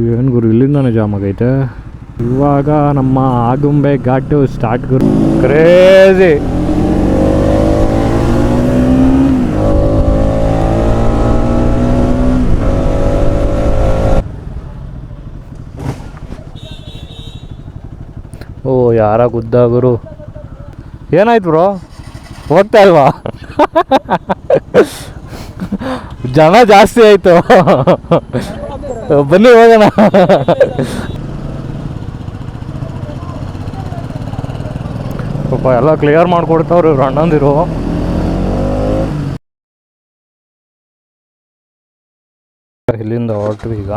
ಏನು ಗುರು ಜಾಮ್ ಆಗೈತೆ. ಇವಾಗ ನಮ್ಮ ಆಗುಂಬೆ ಘಾಟು ಸ್ಟಾರ್ಟ್ ಗುರು. ಕ್ರೇಜಿ ಓ, ಯಾರ ಗುದ್ದ ಗುರು? ಏನಾಯ್ತು ಬ್ರೋ ಹೋಗ್ತಾ ಇಲ್ವಾ? ಜನ ಜಾಸ್ತಿ ಆಯ್ತು. ಬನ್ನಿ ಹೋಗೋಣ. ಪಾಪ ಎಲ್ಲ ಕ್ಲಿಯರ್ ಮಾಡ್ಕೊಡ್ತಾವ್ರಿ ಇವ್ರು ಅಣ್ಣಂದಿರು. ಇಲ್ಲಿಂದ ಹೊರಟ್ವಿ ಈಗ.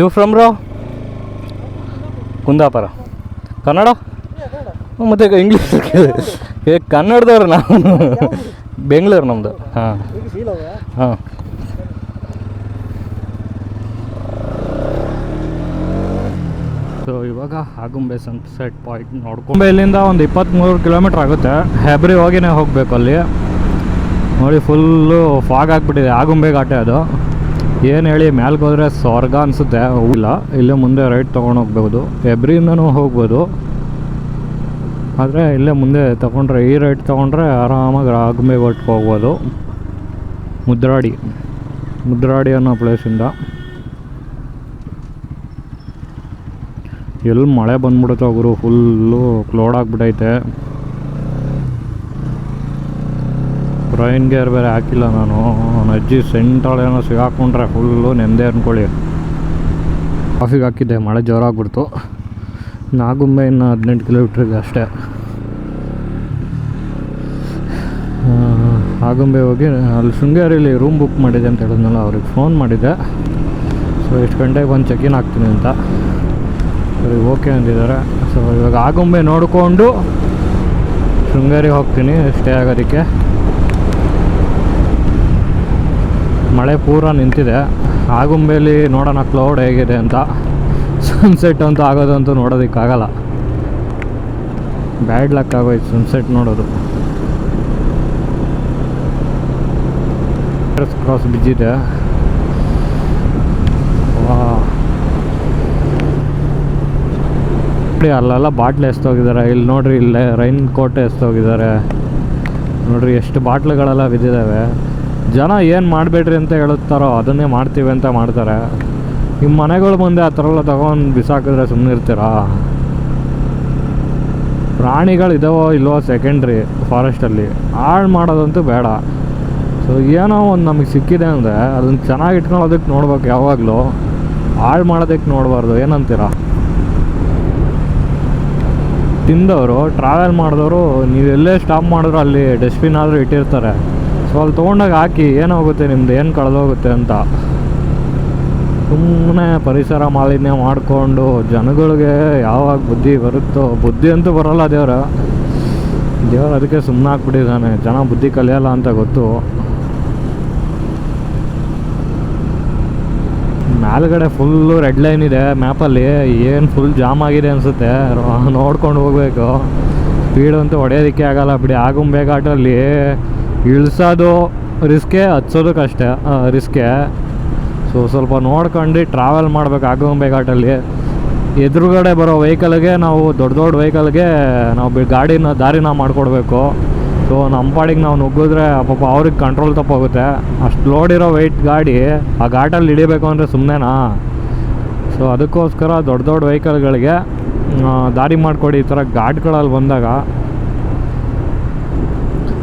ಯು ಫ್ರಮ್ ರಾ ಕುಂದಾಪುರ. ಕನ್ನಡ? ಮತ್ತು ಇಂಗ್ಲೀಷ್ ಏ ಕನ್ನಡದವ್ರು ನಾವು. ಬೆಂಗಳೂರು ನಮ್ಮದು ಹಾಂ. ಹಾಂ. ಸೊ ಇವಾಗ ಆಗುಂಬೆ ಸನ್ಸೆಟ್ ಪಾಯಿಂಟ್ ನೋಡ್ಕೊಂಬೆ ಇಲ್ಲಿಂದ ಒಂದು ಇಪ್ಪತ್ತ್ಮೂರು ಕಿಲೋಮೀಟ್ರ್ ಆಗುತ್ತೆ. ಹೆಬ್ರಿ ಹೋಗಿನೇ ಹೋಗಬೇಕು ಅಲ್ಲಿ. ನೋಡಿ ಫುಲ್ಲು ಫಾಗ್ ಆಗಿಬಿಟ್ಟಿದೆ. ಆಗುಂಬೆ ಘಾಟೆ ಅದು. ಏನು ಹೇಳಿ ಮ್ಯಾಲ್ಗೆ ಹೋದರೆ ಸ್ವರ್ಗ ಅನಿಸುತ್ತೆ. ಇಲ್ಲ ಇಲ್ಲೇ ಮುಂದೆ ರೈಟ್ ತೊಗೊಂಡು ಹೋಗ್ಬೋದು. ಹೆಬ್ರಿಯಿಂದನೂ ಹೋಗ್ಬೋದು. ಆದರೆ ಇಲ್ಲೇ ಮುಂದೆ ತಗೊಂಡ್ರೆ, ಈ ರೈಟ್ ತೊಗೊಂಡ್ರೆ ಆರಾಮಾಗಿ ಆಗುಂಬೆ ಘಾಟ್ಗೆ ಹೋಗ್ಬೋದು. ಮುದ್ರಾಡಿ ಮುದ್ರಾಡಿ ಅನ್ನೋ ಪ್ಲೇಸಿಂದ ಎಲ್ಲಿ ಮಳೆ ಬಂದ್ಬಿಡುತ್ತೆ ಗುರು ಫುಲ್ಲು ಕ್ಲೋಡ್ ಆಗಿಬಿಟ್ಟೈತೆ ರೈನ್ ಗೇರ್ ಬೇರೆ ಹಾಕಿಲ್ಲ ನಾನು. ನನ್ನ ಅಜ್ಜಿ ಏನೋ ಸಿಗಾಕೊಂಡ್ರೆ ಫುಲ್ಲು ನೆಂದೆ ಅಂದ್ಕೊಳ್ಳಿ ಕಾಫಿಗೆ ಹಾಕಿದ್ದೆ, ಮಳೆ ಜೋರಾಗ್ಬಿಡ್ತು. ನಾಗುಂಬೆ ಇನ್ನು ಹದಿನೆಂಟು ಕಿಲೋಮೀಟ್ರಿಗೆ ಅಷ್ಟೇ. ಆಗುಂಬೆ ಹೋಗಿ, ಅಲ್ಲಿ ಶೃಂಗೇರಿಲಿ ರೂಮ್ ಬುಕ್ ಮಾಡಿದೆ ಅಂತ ಹೇಳಿದ್ನಲ್ಲ, ಅವ್ರಿಗೆ ಫೋನ್ ಮಾಡಿದ್ದೆ ಸೊ ಎಷ್ಟು ಗಂಟೆಗೆ ಬಂದು ಚೆಕ್-ಇನ್ ಆಗ್ತೀನಿ ಅಂತ. ಅವ್ರಿಗೆ ಓಕೆ ಅಂದಿದ್ದಾರೆ. ಸೊ ಇವಾಗ ಆಗುಂಬೆ ನೋಡಿಕೊಂಡು ಶೃಂಗೇರಿ ಹೋಗ್ತೀನಿ ಸ್ಟೇ ಆಗೋದಕ್ಕೆ. ಮಳೆ ಪೂರ ನಿಂತಿದೆ. ಆಗುಂಬೆಲಿ ನೋಡೋಣ ಕ್ಲೌಡ್ ಹೇಗಿದೆ ಅಂತ. ಸನ್ಸೆಟ್ ಅಂತ ಆಗೋದಂತೂ ನೋಡೋದಕ್ಕಾಗಲ್ಲ. ಬ್ಯಾಡ್ ಲಕ್ ಆಗೋಯ್ತು ಸನ್ಸೆಟ್ ನೋಡೋದು. ಕ್ರಾಸ್ ಬಿದ್ದಿದೆ ಅಲ್ಲೆಲ್ಲ ಬಾಟ್ಲು ಎಸ್ತೋಗಿದ್ದಾರೆ ಇಲ್ಲಿ ನೋಡ್ರಿ, ಇಲ್ಲೇ ರೈನ್ ಕೋಟ್ ಎಸ್ತೋಗಿದ್ದಾರೆ ನೋಡ್ರಿ, ಎಷ್ಟು ಬಾಟ್ಲುಗಳೆಲ್ಲ ಬಿದ್ದಿದ್ದಾವೆ. ಜನ ಏನು ಮಾಡಬೇಡ್ರಿ ಅಂತ ಹೇಳುತ್ತಾರೋ ಅದನ್ನೇ ಮಾಡ್ತೀವಿ ಅಂತ ಮಾಡ್ತಾರೆ. ನಿಮ್ಮ ಮನೆಗಳ ಮುಂದೆ ಆ ಥರ ಎಲ್ಲ ತಗೊಂಡು ಬಿಸಾಕಿದ್ರೆ ಸುಮ್ಮನೆ ಇರ್ತೀರಾ? ಪ್ರಾಣಿಗಳು ಇದಾವೋ ಇಲ್ವೋ ಸೆಕೆಂಡ್ರಿ ಫಾರೆಸ್ಟಲ್ಲಿ ಹಾಳು ಮಾಡೋದಂತೂ ಬೇಡ. ಸೊ ಏನೋ ಒಂದು ನಮಗೆ ಸಿಕ್ಕಿದೆ ಅಂದರೆ ಅದನ್ನು ಚೆನ್ನಾಗಿ ಇಟ್ಕೊಳ್ಳೋದಕ್ಕೆ ನೋಡ್ಬೇಕು ಯಾವಾಗಲೂ. ಹಾಳು ಮಾಡೋದಕ್ಕೆ ನೋಡಬಾರ್ದು. ಏನಂತೀರಾ? ತಿಂದವರು ಟ್ರಾವೆಲ್ ಮಾಡಿದವರು, ನೀವು ಎಲ್ಲೇ ಸ್ಟಾಪ್ ಮಾಡಿದ್ರು ಅಲ್ಲಿ ಡಸ್ಟ್ಬಿನ್ ಆದರೂ ಇಟ್ಟಿರ್ತಾರೆ. ಸೊ ಅಲ್ಲಿ ತೊಗೊಂಡಾಗ ಹಾಕಿ ಏನಾಗುತ್ತೆ ನಿಮ್ದು ಏನು ಕಳೆದೋಗುತ್ತೆ ಅಂತ. ಸುಮ್ಮನೆ ಪರಿಸರ ಮಾಲಿನ್ಯ ಮಾಡಿಕೊಂಡು ಜನಗಳಿಗೆ ಯಾವಾಗ ಬುದ್ಧಿ ಬರುತ್ತೋ, ಬುದ್ಧಿ ಅಂತೂ ಬರೋಲ್ಲ ದೇವ್ರ. ದೇವ್ರು ಅದಕ್ಕೆ ಸುಮ್ಮನೆ ಹಾಕ್ಬಿಟ್ಟಿದ್ದಾನೆ ಜನ ಬುದ್ಧಿ ಕಲಿಯಲ್ಲ ಅಂತ ಗೊತ್ತು. ಮೇಲ್ಗಡೆ ಫುಲ್ಲು ರೆಡ್ ಲೈನ್ ಇದೆ ಮ್ಯಾಪಲ್ಲಿ. ಏನು ಫುಲ್ ಜಾಮ್ ಆಗಿದೆ ಅನಿಸುತ್ತೆ. ನೋಡ್ಕೊಂಡು ಹೋಗಬೇಕು. ಸ್ಪೀಡ್ ಅಂತೂ ಹೊಡೆಯೋದಕ್ಕೆ ಆಗಲ್ಲ ಬಿಡಿ. ಆಗುಂಬೆ ಘಾಟಲ್ಲಿ ಇಳಿಸೋದು ರಿಸ್ಕೇ ಹಚ್ಚೋದಕ್ಕಷ್ಟೇ ರಿಸ್ಕೆ ಸೊ ಸ್ವಲ್ಪ ನೋಡ್ಕೊಂಡು ಟ್ರಾವೆಲ್ ಮಾಡ್ಬೇಕು ಆಗುಂಬೆ ಘಾಟಲ್ಲಿ ಎದುರುಗಡೆ ಬರೋ ವೆಹಿಕಲ್ಗೆ ನಾವು ದೊಡ್ಡ ದೊಡ್ಡ ವೆಹಿಕಲ್ಗೆ ನಾವು ಬಿ- ಗಾಡಿನ ದಾರಿನ ಮಾಡಿಕೊಡ್ಬೇಕು. ಸೊ ನಮ್ಮ ಪಾಡಿಗೆ ನಾವು ನುಗ್ಗಿದ್ರೆ ಪಾಪ ಅವ್ರಿಗೆ ಕಂಟ್ರೋಲ್ ತಪ್ಪೋಗುತ್ತೆ. ಅಷ್ಟು ಲೋಡ್ ಇರೋ ವೆಯ್ಟ್ ಗಾಡಿ ಆ ಘಾಟಲ್ಲಿ ಹಿಡಿಬೇಕು ಅಂದರೆ ಸುಮ್ಮನೆನಾ ಸೊ ಅದಕ್ಕೋಸ್ಕರ ದೊಡ್ಡ ದೊಡ್ಡ ವೆಹಿಕಲ್ಗಳಿಗೆ ದಾರಿ ಮಾಡಿಕೊಡಿ ಈ ಥರ ಘಾಟ್ಗಳಲ್ಲಿ ಬಂದಾಗ.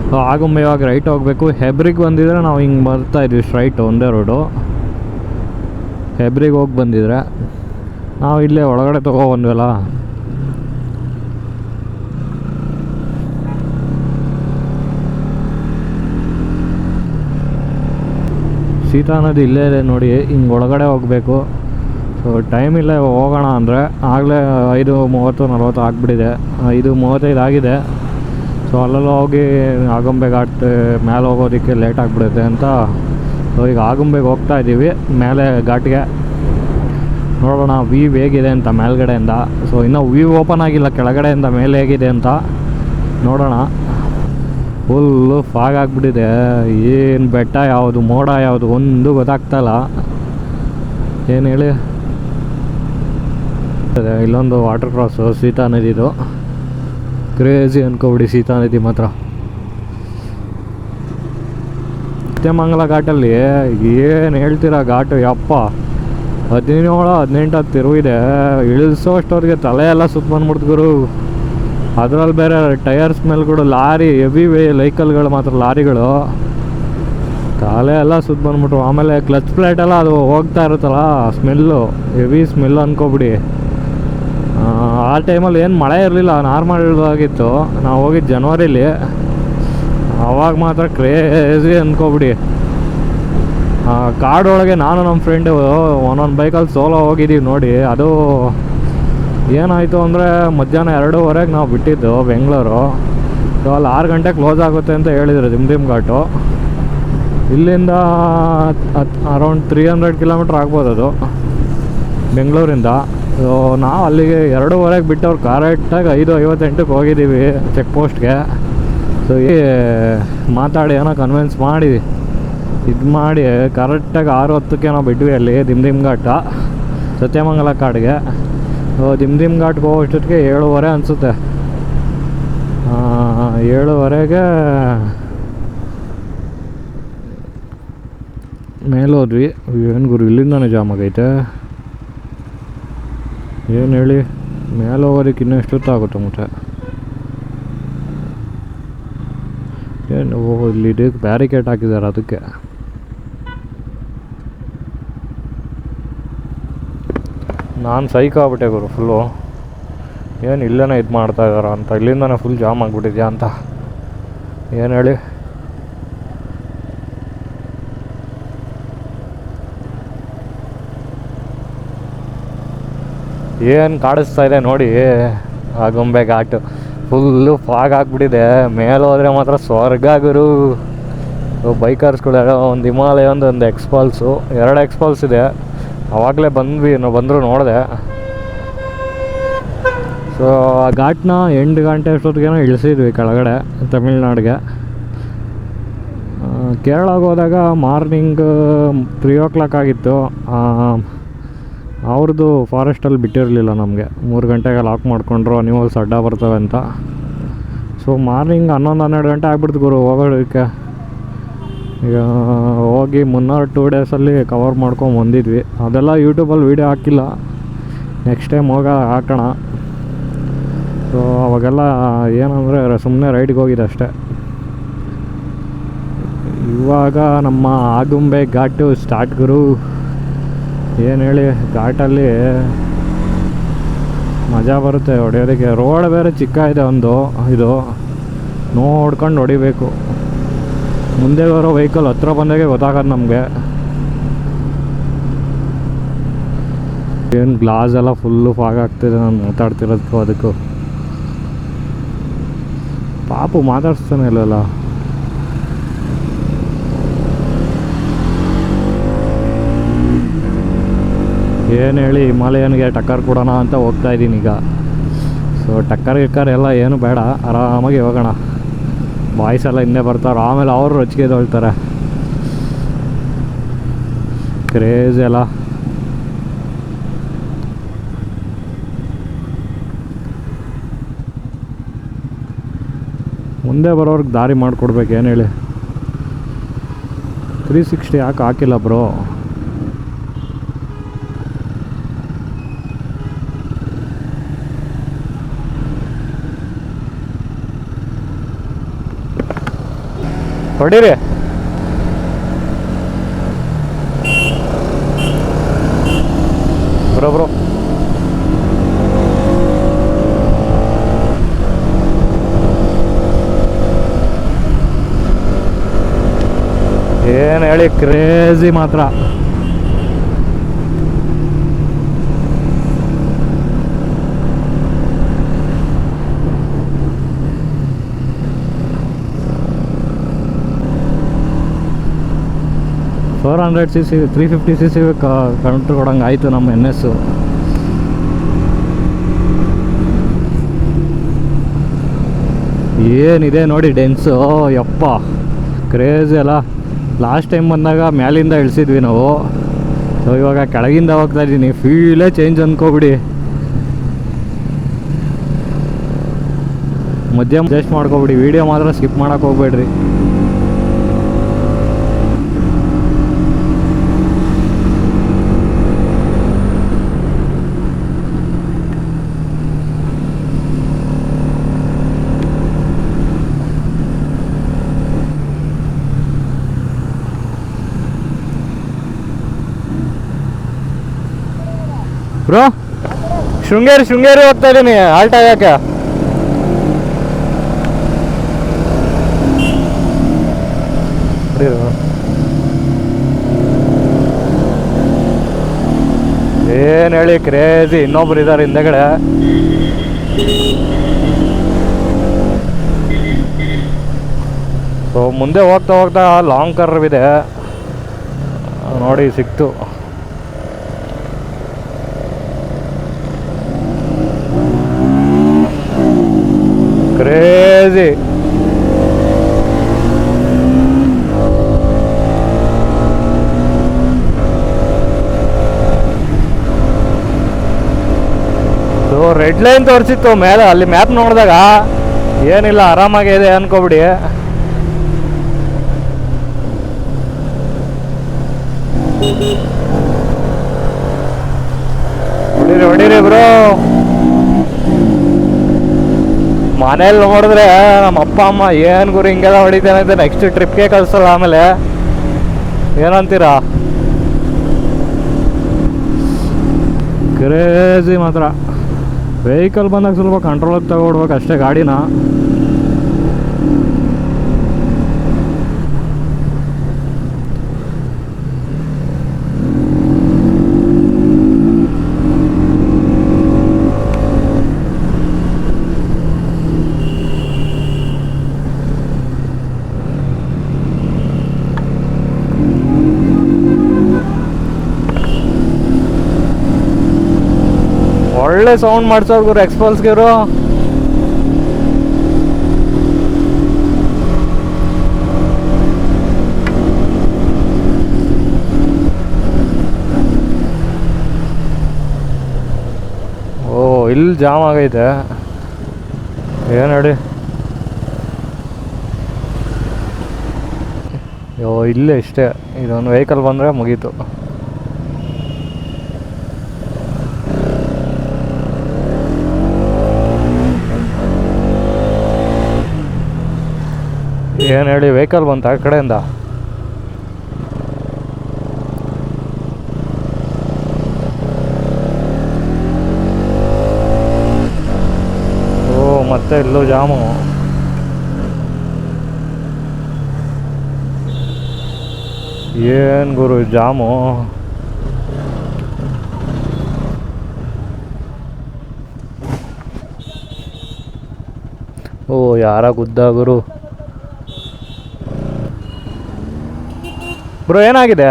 ಸೊ ಆಗುಂಬೆ ಇವಾಗ ರೈಟ್ ಹೋಗಬೇಕು. ಹೆಬ್ರಿಗೆ ಬಂದಿದ್ರೆ ನಾವು ಹಿಂಗೆ ಬರ್ತಾ ಇದ್ವಿ ಸ್ಟ್ರೈಟ್ ಒಂದೇ ರೋಡು ಹೆಬ್ರಿಗೆ ಹೋಗಿ ಬಂದಿದ್ರೆ. ನಾವು ಇಲ್ಲೇ ಒಳಗಡೆ ತಗೋ ಬಂದ್ವಲ್ಲ. ಸೀತಾ ನದಿ ಇಲ್ಲೇ ಇದೆ ನೋಡಿ, ಹಿಂಗೆ ಒಳಗಡೆ ಹೋಗಬೇಕು. ಸೊ ಟೈಮ್ ಇಲ್ಲ ಹೋಗೋಣ ಅಂದರೆ, ಆಗಲೇ ಐದು ಮೂವತ್ತು ನಲ್ವತ್ತು ಆಗಿಬಿಟ್ಟಿದೆ. ಐದು ಮೂವತ್ತೈದು ಆಗಿದೆ. ಸೊ ಅಲ್ಲೆಲ್ಲ ಹೋಗಿ ಆಗುಂಬೆ ಮೇಲೆ ಹೋಗೋದಕ್ಕೆ ಲೇಟ್ ಆಗಿಬಿಡುತ್ತೆ ಅಂತ ಸೊ ಈಗ ಆಗುಂಬೆಗೆ ಹೋಗ್ತಾ ಇದ್ದೀವಿ. ಮೇಲೆ ಘಾಟ್ಗೆ. ನೋಡೋಣ ವ್ಯೂ ಹೇಗಿದೆ ಅಂತ ಮೇಲ್ಗಡೆಯಿಂದ. ಸೊ ಇನ್ನೂ ವ್ಯೂ ಓಪನ್ ಆಗಿಲ್ಲ, ಕೆಳಗಡೆಯಿಂದ ಮೇಲೆ ಹೇಗಿದೆ ಅಂತ. ನೋಡೋಣ. ಫುಲ್ಲು ಫಾಗ್ ಆಗಿಬಿಟ್ಟಿದೆ. ಏನು ಬೆಟ್ಟ ಯಾವುದು, ಮೋಡ ಯಾವುದು, ಒಂದು ಗೊತ್ತಾಗ್ತಾಯಿಲ್ಲ ಏನು ಹೇಳಿ? ಇಲ್ಲೊಂದು ವಾಟರ್ ಕ್ರಾಸು ಸೀತಾ ನದಿದು. ಕ್ರೇಜಿ ಅನ್ಕೋಬಿಡಿ, ಸೀತಾ ನದಿ ಮಾತ್ರ. ಸತ್ಯಮಂಗಲ ಘಾಟಲ್ಲಿ ಏನು ಹೇಳ್ತೀರಾ ಘಾಟು, ಯಪ್ಪ. ಹದಿನೇಳು, ಹದಿನೆಂಟು ಹತ್ತು ಇದೆ. ಇಳಿಸೋ ಅಷ್ಟೊರಿಗೆ ತಲೆ ಎಲ್ಲ ಸುತ್ತ ಬಂದ್ಬಿಡ್ತು ಗುರು. ಅದರಲ್ಲಿ ಬೇರೆ ಟೈರ್ ಕೂಡ ಲಾರಿ, ಹೆವಿ ವೇ ವೆಹಿಕಲ್ಗಳು ಮಾತ್ರ, ಲಾರಿಗಳು. ತಲೆ ಎಲ್ಲ ಸುತ್ತ ಬಂದ್ಬಿಟ್ರು. ಆಮೇಲೆ ಕ್ಲಚ್ ಪ್ಲೇಟ್ ಎಲ್ಲ ಅದು ಹೋಗ್ತಾ ಇರುತ್ತಲ್ಲ, ಸ್ಮೆಲ್ಲು, ಹೆವಿ ಸ್ಮೆಲ್ ಅನ್ಕೋಬಿಡಿ. ಆ ಟೈಮಲ್ಲಿ ಏನು ಮಳೆ ಇರಲಿಲ್ಲ, ನಾರ್ಮಲ್ ಆಗಿತ್ತು. ನಾವು ಹೋಗಿದ್ದು ಜನವರಿಲಿ. ಅವಾಗ ಮಾತ್ರ ಕ್ರೇಜಿ ಅನ್ಕೋಬಿಡಿ. ಆ, ಕಾಡೊಳಗೆ ನಾನು ನಮ್ಮ ಫ್ರೆಂಡು ಒಂದೊಂದು ಬೈಕಲ್ಲಿ ಸೋಲೋ ಹೋಗಿದ್ದೀವಿ ನೋಡಿ. ಅದು ಏನಾಯಿತು ಅಂದರೆ ಮಧ್ಯಾಹ್ನ ಎರಡೂವರೆಗೆ ನಾವು ಬಿಟ್ಟಿದ್ದು ಬೆಂಗಳೂರು ಸೊ ಅಲ್ಲಿ ಆರು ಗಂಟೆ ಕ್ಲೋಸ್ ಆಗುತ್ತೆ ಅಂತ ಹೇಳಿದರು ದಿಮ್ ಘಾಟು ಇಲ್ಲಿಂದ ಅರೌಂಡ್ ತ್ರೀ ಹಂಡ್ರೆಡ್ ಕಿಲೋಮೀಟ್ರ್ ಆಗ್ಬೋದು ಅದು. ಬೆಂಗಳೂರಿಂದ ಸೊ ನಾವು ಅಲ್ಲಿಗೆ ಎರಡೂವರೆಗೆ ಬಿಟ್ಟವ್ರು ಕರೆಕ್ಟಾಗಿ ಐದು ಐವತ್ತೆಂಟಕ್ಕೆ ಹೋಗಿದ್ದೀವಿ ಚೆಕ್ ಪೋಸ್ಟ್ಗೆ ಸೊ ಮಾತಾಡಿ, ಏನೋ ಕನ್ವಿನ್ಸ್ ಮಾಡಿ ಇದು ಮಾಡಿ ಕರೆಕ್ಟಾಗಿ ಆರು ಹತ್ತಕ್ಕೆ ನಾವು ಬಿಟ್ವಿ ಅಲ್ಲಿ ದಿಮ್ ದಿಮ್ ಘಾಟ. ಸತ್ಯಮಂಗಲ ಕಾಡಿಗೆ. ಸೊ ದಿಮ್ ದಿಮ್ ಘಾಟ್ಗೆ ಹೋಗೋಷ್ಟೊತ್ತಿಗೆ ಏಳುವರೆ ಅನಿಸುತ್ತೆ. ಏಳುವರೆಗೆ ಮೇಲೆ ಹೋದ್ವಿ. ಏನು ಗುರು, ಇಲ್ಲಿಂದಾನೆ ಜಾಮ್ ಆಗೈತೆ. ಏನು ಹೇಳಿ? ಮೇಲೆ ಹೋಗೋದಕ್ಕೆ ಇನ್ನೂ ಎಷ್ಟೊತ್ತಾಗುತ್ತೆ ಮತ್ತೆ ಇಲ್ಲಿ ಬ್ಯಾರಿಕೇಡ್ ಹಾಕಿದ್ದಾರೆ ಅದಕ್ಕೆ. ನಾನು ಸೈಕ್ ಆಗ್ಬಿಟ್ಟೆ ಗುರು ಫುಲ್ಲು ಏನು ಇಲ್ಲೇ ಇದು ಮಾಡ್ತಾ ಇದ್ದಾರ ಅಂತ, ಇಲ್ಲಿಂದನೇ ಫುಲ್ ಜಾಮ್ ಆಗಿಬಿಟ್ಟಿದ್ಯಾ ಅಂತ. ಏನು ಹೇಳಿ? ಏನು ಕಾಡಿಸ್ತಾ ಇದೆ ನೋಡಿ, ಆ ಗೊಂಬೆ ಘಾಟು. ಫುಲ್ಲು ಫಾಗ್ ಆಗಿಬಿಟ್ಟಿದೆ. ಮೇಲೆ ಹೋದರೆ ಮಾತ್ರ ಸ್ವರ್ಗ ಗುರು. ಬೈಕರ್ಸ್ಗಳೆಲ್ಲ ಒಂದು ಹಿಮಾಲಯ ಒಂದು ಒಂದು ಎಕ್ಸ್ಪಾಲ್ಸು ಎರಡು ಎಕ್ಸ್ಪಲ್ಸ್ ಇದೆ. ಆವಾಗಲೇ ಬಂದ್ವಿ ಬಂದರೂ ನೋಡಿದೆ. ಸೊ ಆ ಘಾಟ್ನ ಎಂಟು ಗಂಟೆ ಅಷ್ಟೊತ್ತಿಗೇನೋ ಇಳಿಸಿದ್ವಿ ಕೆಳಗಡೆ, ತಮಿಳ್ನಾಡಿಗೆ. ಕೇರಳಗೆ ಹೋದಾಗ ಮಾರ್ನಿಂಗ್ ತ್ರೀ ಓ ಕ್ಲಾಕ್ ಆಗಿತ್ತು ಅವ್ರದ್ದು ಫಾರೆಸ್ಟಲ್ಲಿ ಬಿಟ್ಟಿರಲಿಲ್ಲ ನಮಗೆ. ಮೂರು ಗಂಟೆಗೆ ಲಾಕ್ ಮಾಡಿಕೊಂಡ್ರು ನೀವು ಅಡ್ಡ ಬರ್ತವೆ ಅಂತ. ಸೊ ಮಾರ್ನಿಂಗ್ ಹನ್ನೊಂದು, ಹನ್ನೆರಡು ಗಂಟೆ ಆಗ್ಬಿಡ್ತು ಗುರು ಹೋಗೋದಕ್ಕೆ. ಈಗ ಹೋಗಿ ಮುನ್ನಾರು ಟೂ ಡೇಸಲ್ಲಿ ಕವರ್ ಮಾಡ್ಕೊಂಡು ಬಂದಿದ್ವಿ. ಅದೆಲ್ಲ ಯೂಟ್ಯೂಬಲ್ಲಿ ವೀಡಿಯೋ ಹಾಕಿಲ್ಲ. ನೆಕ್ಸ್ಟ್ ಟೈಮ್ ಹೋಗ ಹಾಕೋಣ. ಸೊ ಅವಾಗೆಲ್ಲ ಏನಂದರೆ ಸುಮ್ಮನೆ ರೈಡ್ಗೆ ಹೋಗಿದೆ ಅಷ್ಟೇ. ಇವಾಗ ನಮ್ಮ ಆಗುಂಬೆ ಘಾಟು ಸ್ಟಾರ್ಟ್ ಗುರು. ಏನು ಹೇಳಿ, ಘಾಟಲ್ಲಿ ಮಜಾ ಬರುತ್ತೆ ಹೊಡೆಯೋದಕ್ಕೆ. ರೋಡ್ ಬೇರೆ ಚಿಕ್ಕ ಇದೆ ಒಂದು, ಇದು ನೋಡ್ಕೊಂಡು ಹೊಡಿಬೇಕು. ಮುಂದೆ ಬರೋ ವೆಹಿಕಲ್ ಹತ್ರ ಬಂದಾಗೆ ಗೊತ್ತಾಗದು ನಮಗೆ. ಏನು ಗ್ಲಾಸ್ ಎಲ್ಲ ಫುಲ್ಲು ಫಾಗ್ ಆಗ್ತಿದೆ, ನಾನು ಮಾತಾಡ್ತಿರೋದಕ್ಕೂ ಅದಕ್ಕೂ. ಪಾಪು ಮಾತಾಡಿಸ್ತಾನೆ ಇಲ್ಲಲ್ಲ. ಏನು ಹೇಳಿ, ಹಿಮಾಲಯನಿಗೆ ಟಕ್ಕರ್ ಕೊಡೋಣ ಅಂತ ಹೋಗ್ತಾ ಇದ್ದೀನಿ ಈಗ. ಸೊ ಟಕ್ಕರ್ ಗಿಕ್ಕರ್ ಎಲ್ಲ ಏನು ಬೇಡ, ಆರಾಮಾಗಿ ಹೋಗೋಣ. ಬಾಯ್ಸ್ ಎಲ್ಲ ಹಿಂದೆ ಬರ್ತಾರೆ, ಆಮೇಲೆ ಅವರು ರೊಚ್ಚಿಗೆ ತೊಳ್ತಾರೆ ಕ್ರೇಜ್ ಎಲ್ಲ ಮುಂದೆ ಬರೋರ್ಗೆ ದಾರಿ ಮಾಡಿಕೊಡ್ಬೇಕು, ಏನು ಹೇಳಿ. ತ್ರೀ ಸಿಕ್ಸ್ಟಿ ಯಾಕೆ ಹಾಕಿಲ್ಲ ಬ್ರೋ ಹೊಡೀರಿ. Bro bro. ಏನು ಹೇಳಿ ಕ್ರೇಜಿ ಮಾತ್ರ. Four hundred C C three fifty C C control ಕೊಡಂಗೆ ಆಯಿತು ನಮ್ಮ ಎನ್ ಎಸ್ಸು ಏನಿದೆ ನೋಡಿ ಡೆನ್ಸು ಯಪ್ಪ. ಕ್ರೇಜ್ ಅಲ್ಲ. ಲಾಸ್ಟ್ ಟೈಮ್ ಬಂದಾಗ ಮ್ಯಾಲಿಂದ ಇಳಿಸಿದ್ವಿ ನಾವು. ಸೊ ಇವಾಗ ಕೆಳಗಿಂದ ಹೋಗ್ತಾ ಇದ್ದೀನಿ. ಫೀಲೇ ಚೇಂಜ್ ಅಂದ್ಕೋಬಿಡಿ ಮಧ್ಯ ಅಡ್ಜಸ್ಟ್ ಮಾಡ್ಕೋಬಿಡಿ. ವೀಡಿಯೋ ಮಾತ್ರ ಸ್ಕಿಪ್ ಮಾಡೋಕ್ಕೆ ಹೋಗ್ಬೇಡ್ರಿ. ಬ್ರೋ? ಶೃಂಗೇರಿ ಶೃಂಗೇರಿ ಹೋಗ್ತಾ ಇದ್ದೀನಿ. ಆಲ್ಟ್ ಆಗಕ್ಕೆ ಏನು ಹೇಳಿ ಕ್ರೇಜಿ ಇನ್ನೊಬ್ರು ಇದ್ದಾರೆ ಹಿಂದೆಗಡೆ. ಸೊ ಮುಂದೆ ಹೋಗ್ತಾ ಹೋಗ್ತಾ ಲಾಂಗ್ ಕರ್ವ್ ಇದೆ. ನೋಡಿ, ಸಿಕ್ತು. ಕ್ರೇಜಿ ಸೊ ರೆಡ್ ಲೈನ್ ತೋರಿಸಿತ್ತು, ಮೇಲೆ ಅಲ್ಲಿ ಮ್ಯಾಪ್ ನೋಡಿದಾಗ ಏನಿಲ್ಲ, ಆರಾಮಾಗಿ ಇದೆ ಅನ್ಕೋಬಿಡಿ. ಹೊಡಿರಿ, ಹೊಡೀರಿ ಬ್ರೋ. ಮನೇಲಿ ನೋಡಿದ್ರೆ ನಮ್ಮ ಅಪ್ಪ, ಅಮ್ಮ ಏನು ಗುರು ಹಿಂಗೆಲ್ಲ ಹೊಡಿತೇನೆ ಅಂತ ನೆಕ್ಸ್ಟ್ ಟ್ರಿಪ್ಗೆ ಕಳಿಸಲ್ಲ ಆಮೇಲೆ. ಏನಂತೀರಾ? ಕ್ರೇಜಿ ಮಾತ್ರ. ವೆಹಿಕಲ್ ಬಂದಾಗ ಸ್ವಲ್ಪ ಕಂಟ್ರೋಲಾಗಿ ತಗೊಡ್ಬೇಕು ಅಷ್ಟೇ ಗಾಡಿನ. ಒಳ್ಳೆ ಸೌಂಡ್ ಮಾಡ್ಸೋರು ಗುರು ಎಕ್ಸ್ಪಲ್ಸ್ಗಿರು ಓ, ಇಲ್ಲಿ ಜಾಮ್ ಆಗೈತೆ. ಏನು ನೋಡಿ. ಅಯ್ಯೋ ಇಲ್ಲೇ ಇಷ್ಟೇ. ಇದೊಂದು ವೆಹಿಕಲ್ ಬಂದರೆ ಮುಗೀತು. ಏನು ಹೇಳಿ ವೆಹಿಕಲ್ ಬಂತ ಆ ಕಡೆಯಿಂದ? ಓ, ಮತ್ತೆ ಇಲ್ಲೂ ಜಾಮು. ಏನು ಗುರು, ಜಾಮು? ಓ, ಯಾರ ಗುದ್ದ ಗುರು? ಬ್ರೋ ಏನಾಗಿದೆ?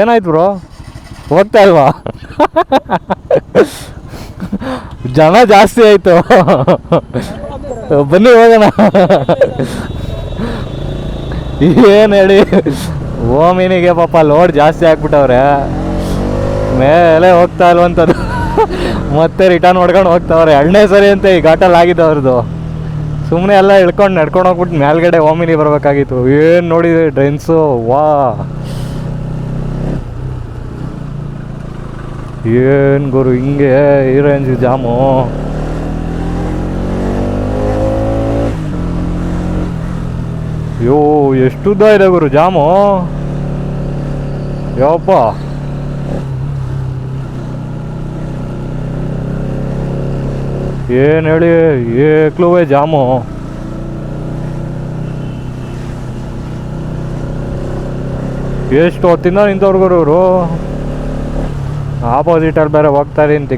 ಏನಾಯ್ತು ಬ್ರೋ ಹೋಗ್ತಾ ಇಲ್ವಾ? ಜನ ಜಾಸ್ತಿ ಆಯ್ತು. ಬನ್ನಿ, ಹೋಗೋಣ. ಏನು ಹೇಳಿ? ಓಮಿನಿಗೆ ಪಾಪ ಲೋಡ್ ಜಾಸ್ತಿ ಆಗ್ಬಿಟ್ಟವ್ರೆ. ಮೇಲೆ ಹೋಗ್ತಾ ಇಲ್ವಂಥದ್ದು ಮತ್ತೆ ರಿಟರ್ನ್ ಹೊಡ್ಕೊಂಡು ಹೋಗ್ತಾವ್ರೆ. ಎರಡನೇ ಸರಿ ಅಂತ ಈ ಘಾಟಲ್ಲಿ ಆಗಿದೆ ಅವ್ರದ್ದು ಸುಮ್ಮನೆ ಎಲ್ಲ ಇಳ್ಕೊಂಡು ನಡ್ಕೊಂಡು ಹೋಗ್ಬಿಟ್ಟು ಮೇಲ್ಗಡೆ ಓಮಿನಿ ಬರಬೇಕಾಗಿತ್ತು. ಏನು ನೋಡಿದೆ ಡ್ರೆನ್ಸು ವಾ. ಏನು ಗುರು, ಹಿಂಗೆ ಈ ರೇಂಜ್ ಜಾಮು. ಯೋ ಎಷ್ಟುದ್ದ ಇದೆ ಗುರು, ಜಾಮು. ಯಪ್ಪ. ಏನು ಹೇಳಿ? ಏಕ್ಲುವೆ ಜಾಮು. ಎಷ್ಟು ಹೊತ್ತಿಂದ ನಿಂತವ್ರು ಗುರು ಇವರು ಆಪೋಸಿಟಲ್ಲಿ ಬೇರೆ ಹೋಗ್ತಾರೆ ಇದೀನಿ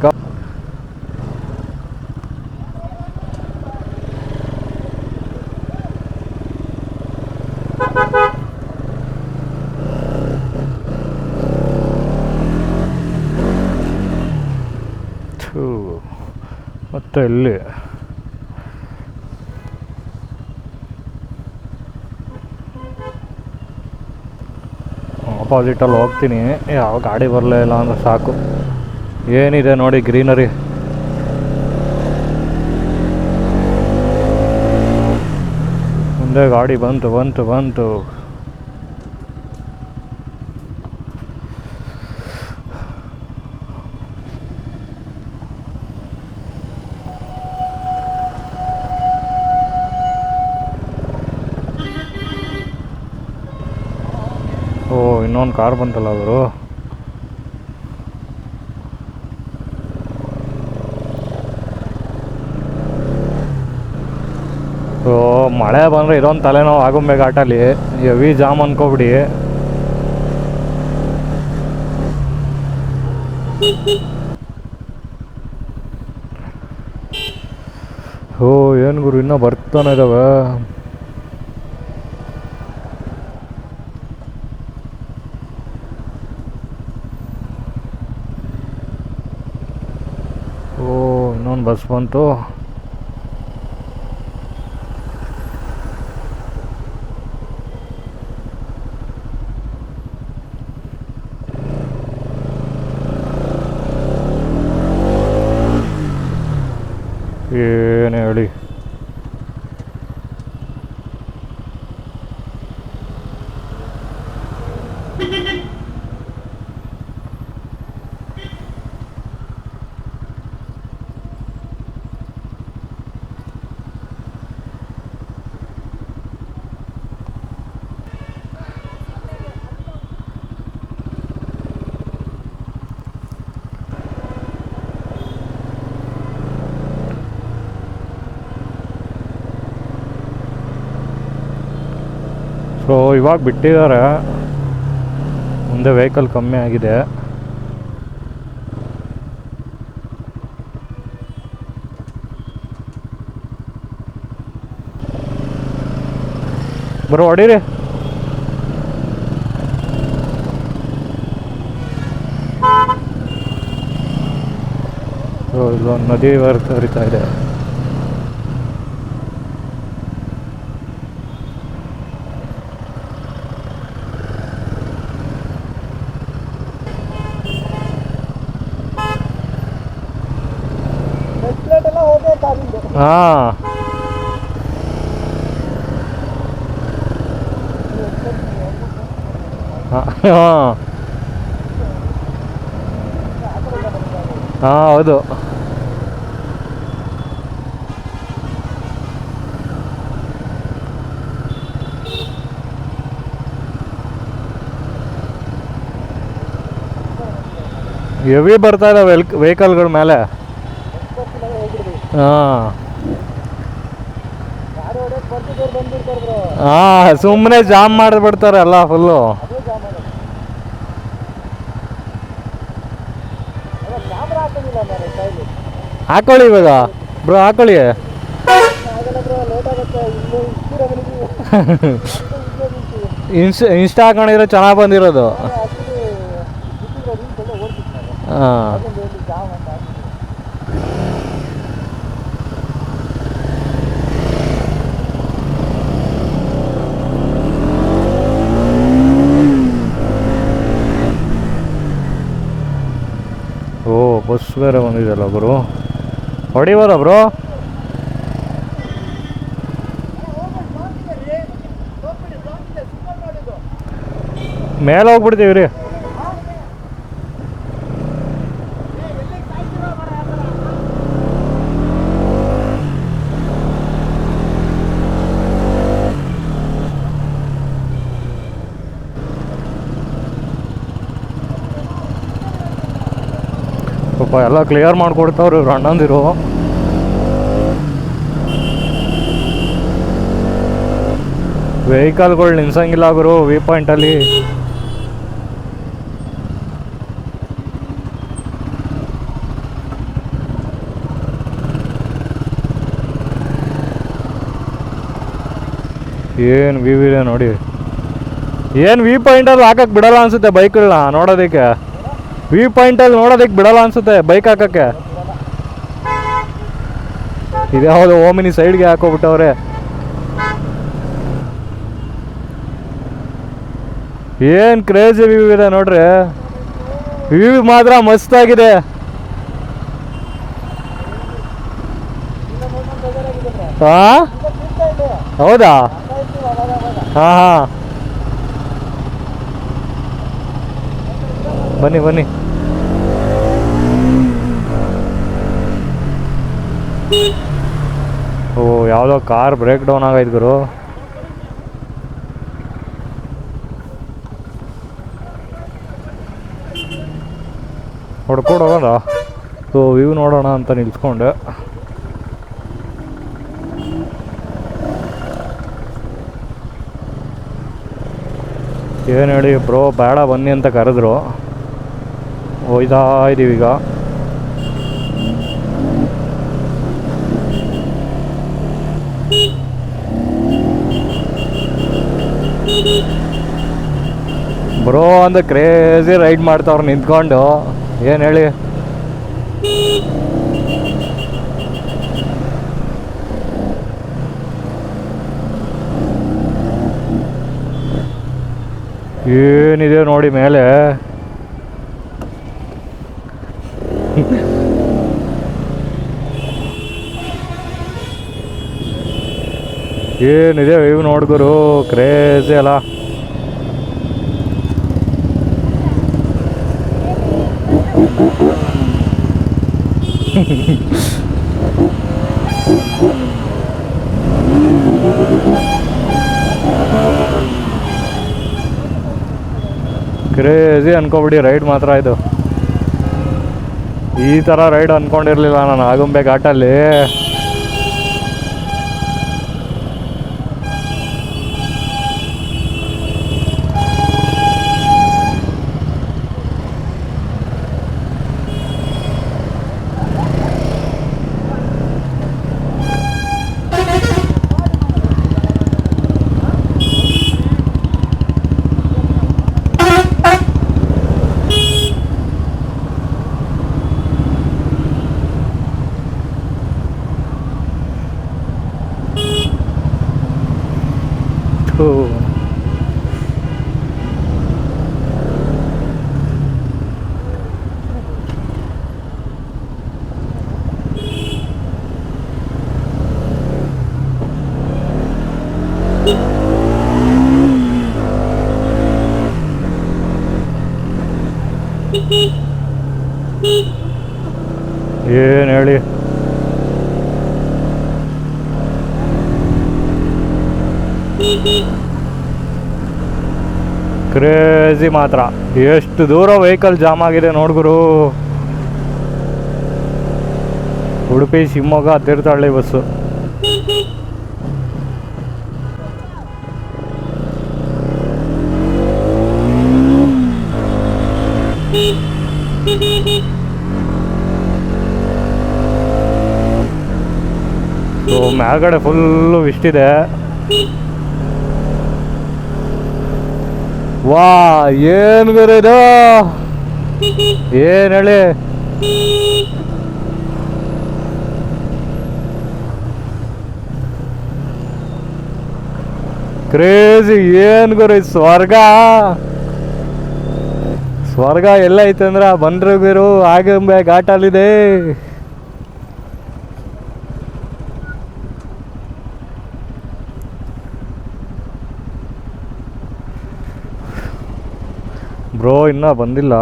ಮತ್ತು ಇಲ್ಲಿ. ಅಪೋಸಿಟಲ್ಲಿ ಹೋಗ್ತೀನಿ. ಯಾವ ಗಾಡಿ ಬರಲೇ ಇಲ್ಲ ಅಂದರೆ ಸಾಕು. ಏನಿದೆ ನೋಡಿ ಗ್ರೀನರಿ. ಮುಂದೆ ಗಾಡಿ ಬಂತು ಬಂತು ಬಂತು. ಇನ್ನೊಂದು ಕಾರ್ ಬಂತಲ್ಲ ಅವರು. ಸೊ ಮಳೆ ಬಂದರೆ ಇದೊಂದು ತಲೆನೋವು ಆಗುಂಬೆ ಘಾಟಲ್ಲಿ ಎವಿ ಜಾಮ್ ಅನ್ಕೋಬಿಡಿ. ಓ, ಏನು ಗುರು, ಇನ್ನೂ ಬರ್ತಾನೆ ಇದಾವೆ ಓ ಇನ್ನೊಂದು ಬಸ್ ಬಂತು ಏನು ಹೇಳಿ ಸೊ ಇವಾಗ ಬಿಟ್ಟಿದ್ದಾರೆ. ಮುಂದೆ ವೆಹಿಕಲ್ ಕಮ್ಮಿ ಆಗಿದೆ. ಬರೋ ಹೊಡೀರಿ. ಇಲ್ಲೊಂದು ನದಿ ಹರಿತಾ ಇದೆ. ಹಾಂ. ಹಾಂ ಹಾಂ. ಹೌದು. ಎವಿ ಬರ್ತಾ ಇದಾವೆ ವೆಹಿಕಲ್ಗಳ ಮೇಲೆ. ಹಾಂ ಗಾಡಿ ಹೊಡೆಯಕ್ಕೆ ಬರ್ತಿದ್ದವ್ರು ಬಂದ್ಬಿಡ್ತಾರೆ ಬ್ರೋ ಹಾಂ ಸುಮ್ಮನೆ ಜಾಮ್ ಮಾಡಿಬಿಡ್ತಾರೆ ಎಲ್ಲ ಫುಲ್ಲು ಹಾಕೊಳ್ಳಿ ಇವಾಗ. ಬ್ರೋ, ಹಾಕೊಳ್ಳಿ. ಇನ್ಸ್, ಇನ್ಸ್ಟಾ ಹಾಕೊಂಡಿರೋ ಚೆನ್ನಾಗಿ ಬಂದಿರೋದು. ಹಾಂ ಅದೊಂದು ಎಲ್ಲಿ ಜಾಮ್ ಅಂತ ಆಗ್ತಿದೆ. ಓ ಬಸ್ ಬೇರೆ ಬಂದಿದೆಯಲ್ಲ ಬ್ರೋ ಹೊಡಿಬೋದ ಬ್ರೋ? ಮೇಲೆ ಹೋಗ್ಬಿಡ್ತೀವಿ ರೀ. ಪಾಪ ಎಲ್ಲ ಕ್ಲಿಯರ್ ಮಾಡಿಕೊಡ್ತಾವ್ರಿ ಇವ್ರು ಅಣ್ಣಂದಿರು. ವೆಹಿಕಲ್ಗಳು ನಿಲ್ಸಂಗಿಲ್ಲ ಗುರು ವಿ ಪಾಯಿಂಟಲ್ಲಿ ಏನು ವ್ಯೂ ಇದೆ ನೋಡಿ. ಏನು ವಿ ಪಾಯಿಂಟಲ್ಲಿ ಹಾಕಕ್ಕೆ ಬಿಡಲ್ಲ ಅನ್ಸುತ್ತೆ ಬೈಕ್ಗಳನ್ನ ನೋಡೋದಕ್ಕೆ. ವಿ ಪಾಯಿಂಟಲ್ಲಿ ನೋಡೋದಕ್ಕೆ ಬಿಡಲ್ಲ ಅನ್ಸುತ್ತೆ ಬೈಕ್ ಹಾಕಕ್ಕೆ. ಇದ್ಯಾವುದು ಓಮಿನಿ ಸೈಡ್ಗೆ ಹಾಕೋಬಿಟ್ಟವ್ರೆ. ಏನು ಕ್ರೇಜಿ ವ್ಯೂ ಇದೆ ನೋಡ್ರಿ. ವ್ಯೂ ಮಾತ್ರ ಮಸ್ತಾಗಿದೆ ಹಾ ಹೌದಾ? ಹಾ ಹಾ. ಬನ್ನಿ ಬನ್ನಿ. ಓ, ಯಾವುದೋ ಕಾರ್ ಬ್ರೇಕ್ ಡೌನ್ ಆಗೈತೆ ಗುರು. ಹೊಡ್ಕೊಂಡು ಸೊ ವ್ಯೂ ನೋಡೋಣ ಅಂತ ನಿಲ್ಸ್ಕೊಂಡೆ. ಏನು ಹೇಳಿ ಬ್ರೋ ಬೇಡ ಬನ್ನಿ ಅಂತ ಕರೆದ್ರು. ಹೋಯ್ತಾ ಇದೀವಿ ಈಗ ಬ್ರೋ ಅಂತ ಕ್ರೇಜಿ ರೈಡ್ ಮಾಡ್ತಾವ್ರು ನಿಂತ್ಕೊಂಡು. ಏನು ಹೇಳಿ? ಏನಿದೆ ನೋಡಿ ಮೇಲೆ? ಏನಿದೆ, ಇವು ನೋಡ್ಗುರು ಕ್ರೇಜಿ ಅಲ್ಲ. ಕ್ರೇಜಿ ಅನ್ಕೋಬಿಡಿ ರೈಡ್ ಮಾತ್ರ ಇದು. ಈ ಥರ ರೈಡ್ ಅಂದ್ಕೊಂಡಿರಲಿಲ್ಲ ನಾನು, ಆಗುಂಬೆ ಘಾಟಲ್ಲಿ ಥು. ಏನ್ ಹೇಳಿ ಕ್ರೇಜಿ ಮಾತ್ರ. ಎಷ್ಟು ದೂರ ವೆಹಿಕಲ್ ಜಾಮ್ ಆಗಿದೆ ನೋಡ್ಗುರು ಉಡುಪಿ, ಶಿವಮೊಗ್ಗ ತೀರ್ಥಹಳ್ಳಿ ಬಸ್ಸು. ಸೊ ಮೇಲ್ಗಡೆ ಫುಲ್ಲು ಇಷ್ಟಿದೆ ವಾ, ಏನ್ ಗುರು ಇದು? ಏನ್ ಹೇಳಿ? ಕ್ರೇಜಿ ಏನ್ ಗುರು ಸ್ವರ್ಗ? ಸ್ವರ್ಗ ಎಲ್ಲ ಐತೆ ಅಂದ್ರ ಬಂದ್ರು ಗುರು, ಆಗಂಬೆ ಘಾಟಲ್ಲಿದೆ ಬ್ರೋ ಇನ್ನೂ ಬಂದಿಲ್ಲ.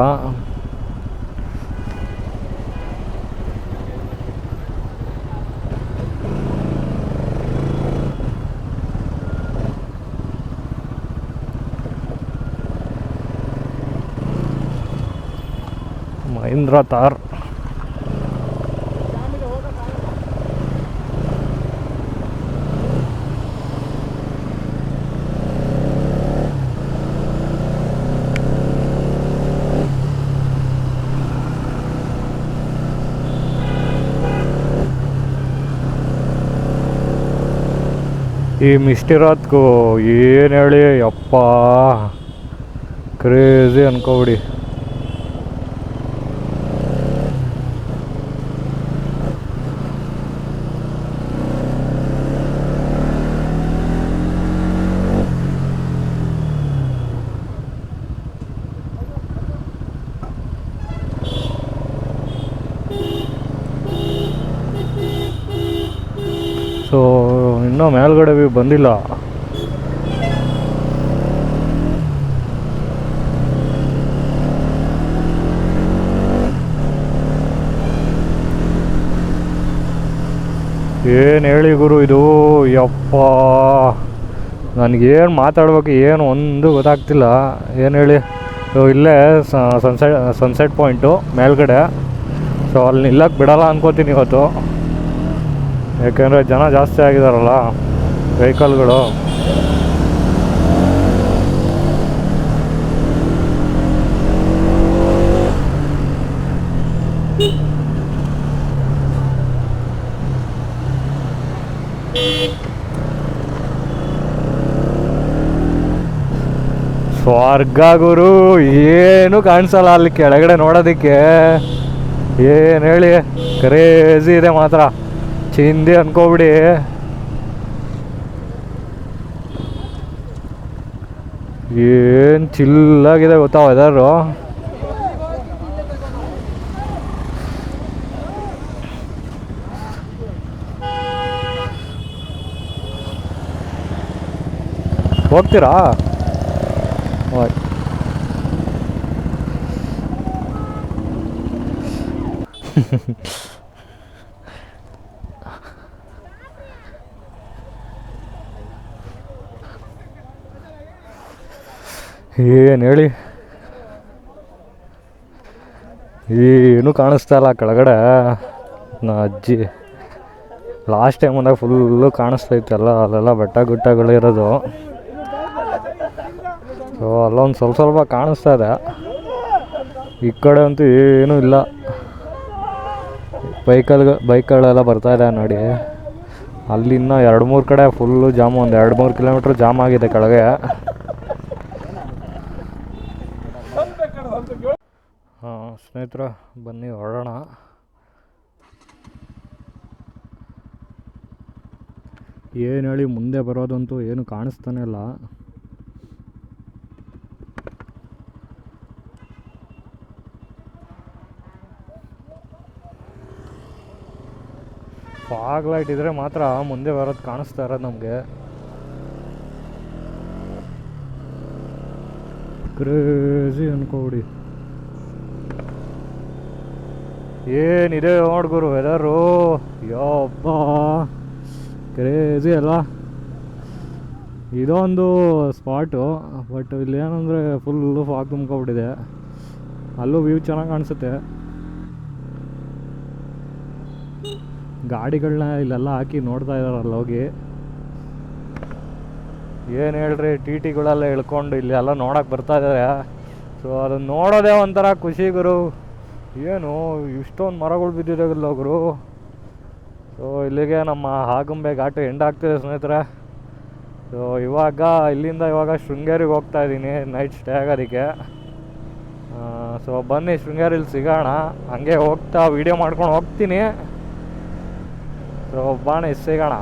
ಮಹೀಂದ್ರ ತಾರ್. ಈ ಮಿಸ್ಟಿರಾತ್ಗೂ ಏನು ಹೇಳಿ? ಅಪ್ಪ ಕ್ರೇಜಿ ಅನ್ಕೋಬಿಡಿ. ಸೊ ಇನ್ನೂ ಮೇಲ್ಗಡೆ ವ್ಯೂ ಬಂದಿಲ್ಲ. ಏನು ಹೇಳಿ ಗುರು ಇದು? ಯಪ್ಪ. ನನಗೇನು ಮಾತಾಡ್ಬೇಕು ಏನು ಒಂದು ಗೊತ್ತಾಗ್ತಿಲ್ಲ. ಏನು ಹೇಳಿ? ಇಲ್ಲೇ ಸನ್ಸೆಟ್ ಸನ್ಸೆಟ್ ಪಾಯಿಂಟು ಮೇಲ್ಗಡೆ. ಸೊ ಅಲ್ಲಿ ನಿಲ್ಲಕ್ಕೆ ಬಿಡಲ್ಲ ಅನ್ಕೋತೀನಿ ಇವತ್ತು. ಯಾಕೆಂದರೆ ಜನ ಜಾಸ್ತಿ ಆಗಿದಾರಲ್ಲ ವೆಹಿಕಲ್ಗಳು ಸ್ವರ್ಗ ಗುರು ಏನು ಕಾಣಿಸಲ್ಲ ಅಲ್ಲಿ ಕೆಳಗಡೆ ನೋಡೋದಕ್ಕೆ. ಏನು ಹೇಳಿ? ಕ್ರೇಜಿ ಇದೆ ಮಾತ್ರ. ಚಿಂದಿ ಅನ್ಕೋಬಿಡಿ. ಏನು ಚಿಲ್ಲಾಗಿದೆ ಗೊತ್ತಾ ವೆದರು ಹೋಗ್ತೀರಾ? ಓಯ್. ಏನು ಹೇಳಿ? ಏನು ಕಾಣಿಸ್ತಾ ಇಲ್ಲ ಕೆಳಗಡೆ. ನಾ ಅಜ್ಜಿ. ಲಾಸ್ಟ್ ಟೈಮ್ ಅಂದಾಗ ಫುಲ್ಲು ಇತ್ತಲ್ಲ ಅಲ್ಲೆಲ್ಲ ಬೆಟ್ಟ ಗುಟ್ಟಗಳು ಇರೋದು. ಸೊ ಅಲ್ಲೊಂದು ಸ್ವಲ್ಪ ಸ್ವಲ್ಪ ಕಾಣಿಸ್ತಾ ಇದೆ. ಈ ಕಡೆ ಅಂತೂ ಏನೂ ಇಲ್ಲ. ಬೈಕಲ್, ಬೈಕ್ಗಳೆಲ್ಲ ಬರ್ತಾ ಇದೆ ನೋಡಿ. ಅಲ್ಲಿ ಇನ್ನೂ ಎರಡು ಮೂರು ಕಡೆ ಫುಲ್ಲು ಜಾಮು, ಒಂದು ಎರಡು ಮೂರು ಕಿಲೋಮೀಟ್ರ್ ಜಾಮ್ ಆಗಿದೆ ಕೆಳಗೆ ಹಾಂ ಸ್ನೇಹಿತರೆ, ಬನ್ನಿ ಹೊರಡೋಣ. ಏನು ಹೇಳಿ, ಮುಂದೆ ಬರೋದಂತೂ ಏನು ಕಾಣಿಸ್ತಾನೆ ಇಲ್ಲ. ಫಾಗ್ ಲೈಟ್ ಇದ್ರೆ ಮಾತ್ರ ಮುಂದೆ ಬರೋದು ಕಾಣಿಸ್ತಾ ಇರೋದು ನಮಗೆ. ಕ್ರೇಜಿ ಅನ್ಕೋಬಿಡಿ ಏನಿದೆ ನೋಡ್ಗುರು ವೆದರು ಯಬ್ಬ ಕ್ರೇಜಿ ಅಲ್ವಾ? ಇದೊಂದು ಸ್ಪಾಟು ಬಟ್ ಇಲ್ಲಿ ಏನಂದರೆ ಫುಲ್ಲು ಫಾಗ್ ತುಂಬ್ಕೊಬಿಟ್ಟಿದೆ ಅಲ್ಲೂ ವ್ಯೂ ಚೆನ್ನಾಗಿ ಕಾಣಿಸುತ್ತೆ. ಗಾಡಿಗಳನ್ನ ಇಲ್ಲೆಲ್ಲ ಹಾಕಿ ನೋಡ್ತಾ ಇದ್ದಾರಲ್ಲ ಹೋಗಿ ಏನು ಹೇಳ್ರಿ ಟಿ ಟಿಗಳೆಲ್ಲ ಇಳ್ಕೊಂಡು ಇಲ್ಲಿ ಎಲ್ಲ ನೋಡಕ್ಕೆ ಬರ್ತಾ ಇದ್ದಾರೆ ಸೊ ಅದನ್ನ ನೋಡೋದೇ ಒಂಥರ ಖುಷಿ ಗುರು. ಏನು, ಇಷ್ಟೊಂದು ಮರಗಳು ಬಿದ್ದಿದ್ದಾಗಲ್ಲ ಗುರು. ಸೊ ಇಲ್ಲಿಗೆ ನಮ್ಮ ಘಾಟ ಎಂಡ್ ಆಗ್ತಿದೆ ಸ್ನೇಹಿತರೆ. ಸೊ ಇವಾಗ ಇಲ್ಲಿಂದ ಇವಾಗ ಶೃಂಗೇರಿಗೆ ಹೋಗ್ತಾ ಇದ್ದೀನಿ ನೈಟ್ ಸ್ಟೇ ಆಗೋದಕ್ಕೆ. ಸೊ ಬನ್ನಿ ಶೃಂಗೇರಿಲಿ ಸಿಗೋಣ. ಹಂಗೆ ಹೋಗ್ತಾ ವೀಡಿಯೋ ಮಾಡ್ಕೊಂಡು ಹೋಗ್ತೀನಿ. ಸೊ ಬಾಣಿ ಸಿಗೋಣ.